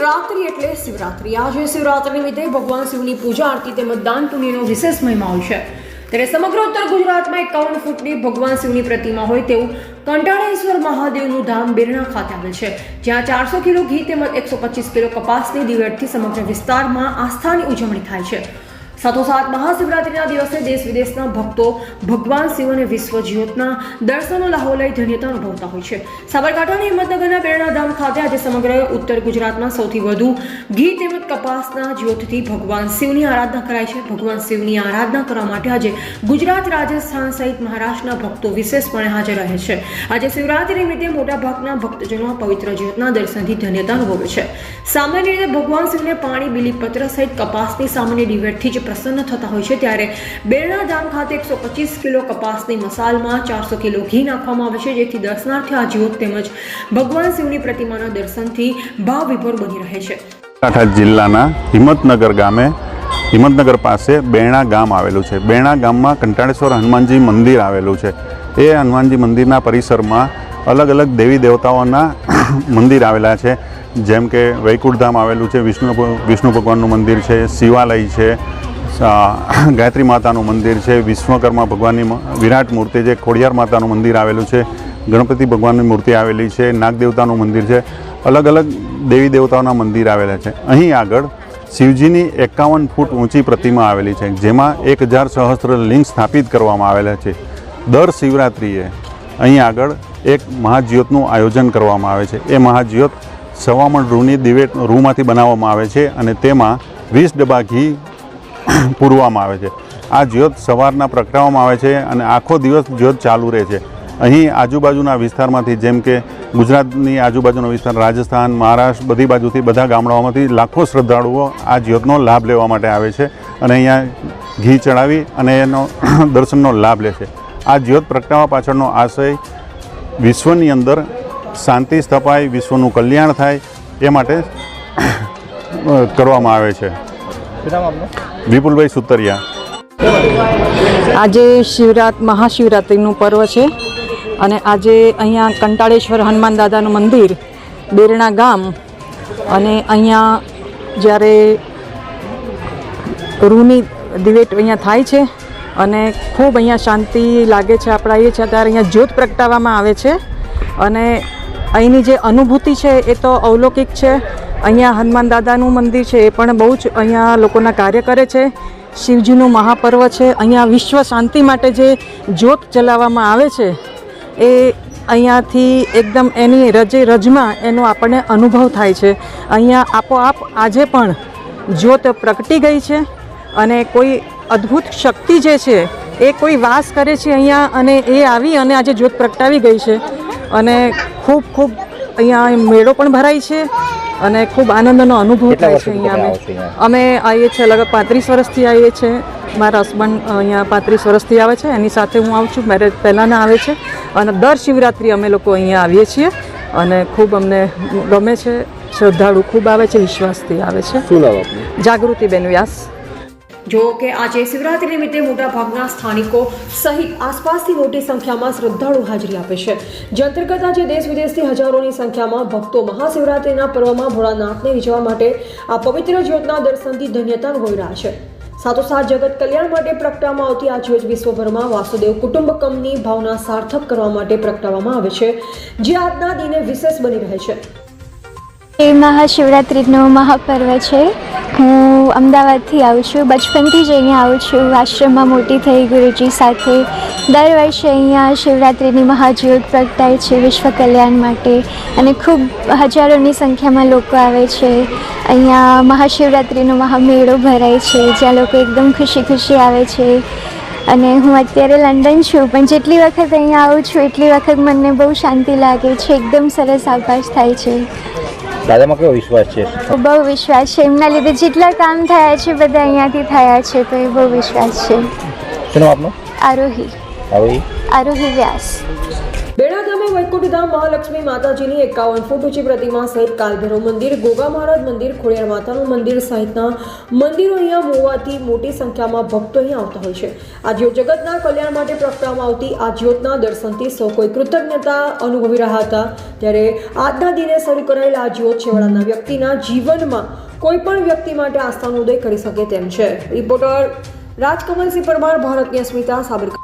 શિવરાત્રી એટલે શિવરાત્રિ. આજે શિવરાત્રિ નિમિત્તે ભગવાન શિવની પૂજા આરતી તેમજ દાન પુણ્યનો વિશેષ મહિમા છે. ત્યારે સમગ્ર ઉત્તર ગુજરાતમાં એકાવન ફૂટની ભગવાન શિવની પ્રતિમા હોય તેવું કંટાળેશ્વર મહાદેવનું ધામ બેરણા ખાતે આવેલ છે. જ્યાં ચારસો કિલો ઘી તેમજ એકસો પચીસ કિલો કપાસની દિવેટથી સમગ્ર વિસ્તારમાં આસ્થાની ઉજવણી થાય છે. સાથોસાથ મહાશિવરાત્રિના દિવસે દેશ વિદેશના ભક્તો ભગવાન શિવ અને વિશ્વ જ્યોતના દર્શનો લાહો લઈ ધન્યતા અનુભવતા હોય છે. સાબરકાંઠાની હિંમતનગરના પ્રેરણાધામ ધામ ખાતે આજે સમગ્ર ઉત્તર ગુજરાતમાં સૌથી વધુ ઘી તેમજ કપાસના જ્યોતથી ભગવાન શિવની આરાધના કરાય છે. ભગવાન શિવની આરાધના કરવા માટે આજે ગુજરાત રાજસ્થાન સહિત મહારાષ્ટ્રના ભક્તો વિશેષપણે હાજર રહે છે. આજે શિવરાત્રિ નિમિત્તે મોટાભાગના ભક્તજનો પવિત્ર જ્યોતના દર્શનથી ધન્યતા અનુભવે છે. સામાન્ય રીતે ભગવાન શિવને પાણી, બીલીપત્ર સહિત કપાસની સામાન્ય દિવેટથી જ પ્રસન્ન થતા હોય છે ત્યારે બેરણા ધામ ખાતે એકસો પચીસ કિલો કપાસની મસાલમાં ચારસો કિલો ઘી નાખવામાં આવે છે, જેથી દર્શનાર્થી આ જ્યોત તેમજ ભગવાન શિવની પ્રતિમાના દર્શનથી ભાવ વિભોર બની રહે છે. બનાસકાંઠા જિલ્લાના હિંમતનગર ગામે, હિંમતનગર પાસે બેણા ગામ આવેલું છે. બેણા ગામમાં કંટાળેશ્વર હનુમાનજી મંદિર આવેલું છે. એ હનુમાનજી મંદિરના પરિસરમાં અલગ અલગ દેવી દેવતાઓના મંદિર આવેલા છે. જેમ કે વૈકુંઠધામ આવેલું છે, વિષ્ણુ વિષ્ણુ ભગવાનનું મંદિર છે, શિવાલય છે ગાયત્રી માતાનું મંદિર છે, વિશ્વકર્મા ભગવાનની વિરાટ મૂર્તિ છે, ખોડિયાર માતાનું મંદિર આવેલું છે, ગણપતિ ભગવાનની મૂર્તિ આવેલી છે, નાગદેવતાનું મંદિર છે, અલગ અલગ દેવી દેવતાઓના મંદિર આવેલા છે. અહીં આગળ શિવજીની એકાવન ફૂટ ઊંચી પ્રતિમા આવેલી છે, જેમાં એક હજાર સહસ્ત્ર લિંગ સ્થાપિત કરવામાં આવેલા છે. દર શિવરાત્રિએ અહીં આગળ એક મહાજ્યોતનું આયોજન કરવામાં આવે છે. એ મહાજ્યોત સવામણ રૂની દિવેટ રૂમાંથી બનાવવામાં આવે છે અને તેમાં વીસ ડબ્બા ઘી પૂરવામાં આવે છે. આ જ્યોત સવારના પ્રગટાવવામાં આવે છે અને આખો દિવસ જ્યોત ચાલુ રહે છે. અહીં આજુબાજુના વિસ્તારમાંથી જેમ કે ગુજરાતની આજુબાજુનો વિસ્તાર, રાજસ્થાન, મહારાષ્ટ્ર, બધી બાજુથી બધા ગામડાઓમાંથી લાખો શ્રદ્ધાળુઓ આ જ્યોતનો લાભ લેવા માટે આવે છે અને અહીંયા ઘી ચડાવી અને એનો દર્શનનો લાભ લે છે. આ જ્યોત પ્રગટાવવા પાછળનો આશય વિશ્વની અંદર શાંતિ સ્થપાય વિશ્વનું કલ્યાણ થાય એ માટે કરવામાં આવે છે. વિપુલભાઈ સુતરિયા. આજે શિવરાત મહાશિવરાત્રિનું પર્વ છે અને આજે અહીંયા કંટાળેશ્વર હનુમાન દાદાનું મંદિર બેરણા ગામ અને અહીંયા જ્યારે રૂની દિવેટ અહીંયા થાય છે અને ખૂબ અહીંયા શાંતિ લાગે છે આપણા એ છે ત્યારે અહીંયા જ્યોત પ્રગટાવવામાં આવે છે અને અહીંની જે અનુભૂતિ છે એ તો અવલૌકિક છે. અહીંયા હનુમાન દાદાનું મંદિર છે, એ પણ બહુ જ અહીંયા લોકોના કાર્ય કરે છે. શિવજીનું મહાપર્વ છે. અહીંયા વિશ્વ શાંતિ માટે જે જ્યોત ચલાવવામાં આવે છે, એ અહીંયાથી એકદમ એની રજે રજમાં એનો આપણને અનુભવ થાય છે. અહીંયા આપોઆપ આજે પણ જ્યોત પ્રગટી ગઈ છે અને કોઈ અદ્ભુત શક્તિ જે છે, એ કોઈ વાસ કરે છે અહીંયા અને એ આવી અને આજે જ્યોત પ્રગટાવી ગઈ છે. અને ખૂબ ખૂબ અહીંયા મેળો પણ ભરાય છે અને ખૂબ આનંદનો અનુભવ થાય છે અહીંયા અમે. અમે આવીએ છીએ લગભગ પાંત્રીસ વર્ષથી આવીએ છીએ. મારા હસબન્ડ અહીંયા પાંત્રીસ વર્ષથી આવે છે. એની સાથે હું આવું છું. મેરેજ પહેલાંના આવે છે. અને દર શિવરાત્રિ અમે લોકો અહીંયા આવીએ છીએ. અને ખૂબ અમને ગમે છે. શ્રદ્ધાળુ ખૂબ આવે છે. વિશ્વાસથી આવે છે. જાગૃતિબેન વ્યાસ. જો કે આજે શિવરાત્રી નિમિત્તે મોટાભાગના સ્થાનિકો સહિત આસપાસથી મોટી સંખ્યામાં શ્રદ્ધાળુ હાજરી આપે છે. જે અંતર્ગત આજે દેશ વિદેશથી હજારોની સંખ્યામાં ભક્તો મહાશિવરાત્રિના પર્વમાં ભોળાનાથને રીઝવવા માટે આ પવિત્ર જ્યોતના દર્શનથી ધન્યતા અનુભવી રહ્યા છે. સાથોસાથ જગત કલ્યાણ માટે પ્રગટાવવામાં આવતી આ જ્યોત વિશ્વભરમાં વાસુદેવ કુટુંબકમની ભાવના સાર્થક કરવા માટે પ્રગટાવવામાં આવે છે, જે આજના દિને વિશેષ બની રહે છે. એ મહાશિવરાત્રિનો મહાપર્વ છે. હું અમદાવાદથી આવું છું, બચપનથી જ અહીંયા આવું છું. આશ્રમમાં મોટી થઈ ગુરુજી સાથે. દર વર્ષે અહીંયા શિવરાત્રિની મહાજ્યોત પ્રગટાય છે વિશ્વ કલ્યાણ માટે. અને ખૂબ હજારોની સંખ્યામાં લોકો આવે છે. અહીંયા મહાશિવરાત્રિનો મહામેળો ભરાય છે, જ્યાં લોકો એકદમ ખુશી ખુશી આવે છે. અને હું અત્યારે લંડન છું, પણ જેટલી વખત અહીંયા આવું છું, એટલી વખત મને બહુ શાંતિ લાગે છે. એકદમ સરસ આભાસ થાય છે. દાદામાં કેવો વિશ્વાસ છે? બહુ વિશ્વાસ છે. એમના લીધે જેટલા કામ થયા છે બધા અહીંયાથી થયા છે તો એ બહુ વિશ્વાસ છે. શું નામ આપનું? આરોહી. આરોહી. આરોહી વ્યાસ. બેડા વૈકુંઠધામ મહાલક્ષ્મી માતાજીની એકાવન ફૂટ ઊંચી પ્રતિમા સહિત કાલભૈરવ મંદિર, ગોગા મહારાજ મંદિર, ખોડિયાર માતાનું મંદિર સહિતના મંદિરો અહીંયા હોવાથી મોટી સંખ્યામાં ભક્તો અહીંયા આવતા હોય છે. આ જગતના કલ્યાણ માટે પ્રગટાવવામાં આવતી આ જ્યોતના દર્શનથી સૌ કોઈ કૃતજ્ઞતા અનુભવી રહ્યા હતા. ત્યારે આજના દિને શરૂ કરાયેલ આ જ્યોત છેવાડાના વ્યક્તિના જીવનમાં કોઈ પણ વ્યક્તિ માટે આસ્થાનો ઉદય કરી શકે તેમ છે. રિપોર્ટર રાજકમલસિંહ પરમાર ભારતની અસ્મિતા સાબરકાંઠા.